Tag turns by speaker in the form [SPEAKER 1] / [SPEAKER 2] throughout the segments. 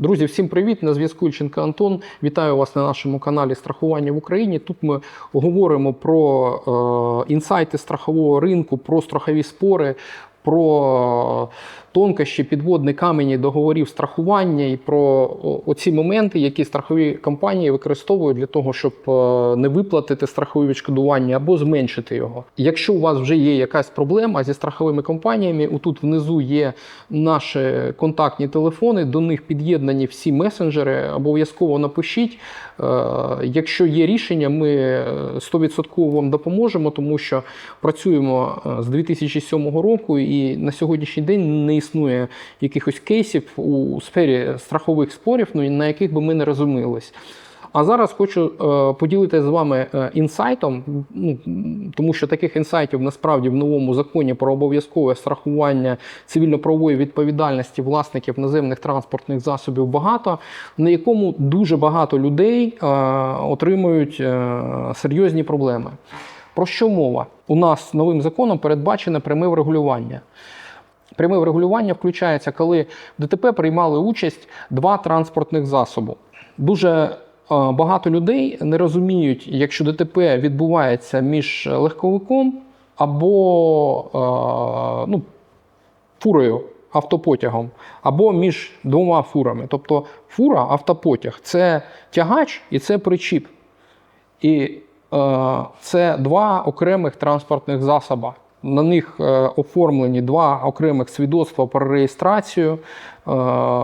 [SPEAKER 1] Друзі, всім привіт! На зв'язку Ільченко Антон. Вітаю вас на нашому каналі Страхування в Україні. Тут ми говоримо про е, інсайти страхового ринку, про страхові спори, про тонкощі, підводні камені договорів страхування і про оці моменти, які страхові компанії використовують для того, щоб е, не виплатити страхове відшкодування або зменшити його. Якщо у вас вже є якась проблема зі страховими компаніями, отут внизу є наші контактні телефони, до них під'єднані всі месенджери. Обов'язково напишіть. Е, Якщо є рішення, ми е, 100% вам допоможемо, тому що працюємо е, з 2007 року, і на сьогоднішній день не існує якихось кейсів у сфері страхових спорів, ну на яких би ми не розумілись. А зараз хочу е, поділитися з вами е, інсайтом, ну, тому що таких інсайтів насправді в новому законі про обов'язкове страхування цивільно-правової відповідальності власників наземних транспортних засобів багато, на якому дуже багато людей е, отримують серйозні проблеми. Про що мова? У нас новим законом передбачене пряме врегулювання. Пряме врегулювання включається, коли в ДТП приймали участь два транспортних засоби. Дуже е, багато людей не розуміють, якщо ДТП відбувається між легковиком або е, ну, фурою, автопотягом, або між двома фурами. Тобто фура, автопотяг це тягач і це причіп. І е, це два окремих транспортних засоби. На них е, оформлені два окремих свідоцтва про реєстрацію, е,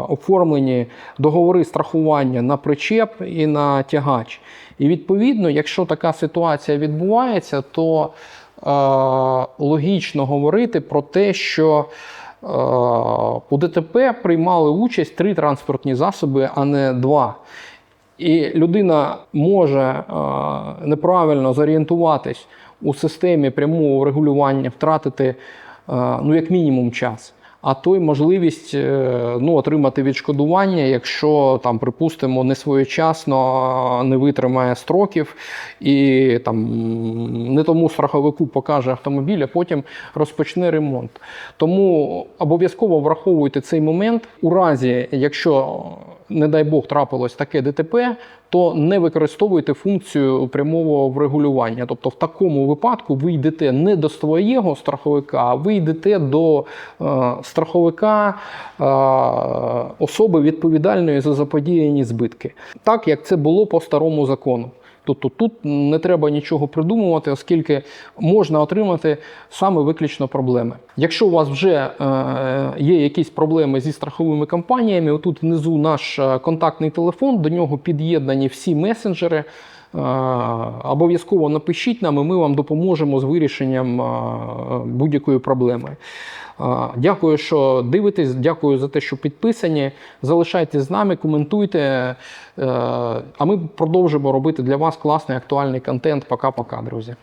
[SPEAKER 1] оформлені договори страхування на причеп і на тягач. І відповідно, якщо така ситуація відбувається, то е, логічно говорити про те, що у ДТП приймали участь три транспортні засоби, а не два. І людина може е, неправильно зорієнтуватись у системі прямого регулювання, втратити е, ну, як мінімум час. А то й можливість е, ну, отримати відшкодування, якщо там, припустимо, не своєчасно не витримає строків і там не тому страховику покаже автомобіль, а потім розпочне ремонт. Тому обов'язково враховуйте цей момент. У разі, якщо, не дай Бог, трапилось таке ДТП, то не використовуйте функцію прямого врегулювання. Тобто, в такому випадку ви йдете не до свого страховика, а ви йдете до е, страховика е, особи відповідальної за заподіяні збитки, так як це було по старому закону. Тобто тут не треба нічого придумувати, оскільки можна отримати саме виключно проблеми. Якщо у вас вже е, є якісь проблеми зі страховими компаніями, отут внизу наш е, контактний телефон, до нього під'єднані всі месенджери. Обов'язково напишіть нам, і ми вам допоможемо з вирішенням будь-якої проблеми. Дякую, що дивитесь. Дякую за те, що підписані. Залишайтесь з нами, коментуйте. Е, А ми продовжимо робити для вас класний актуальний контент. Пока-пока, друзі.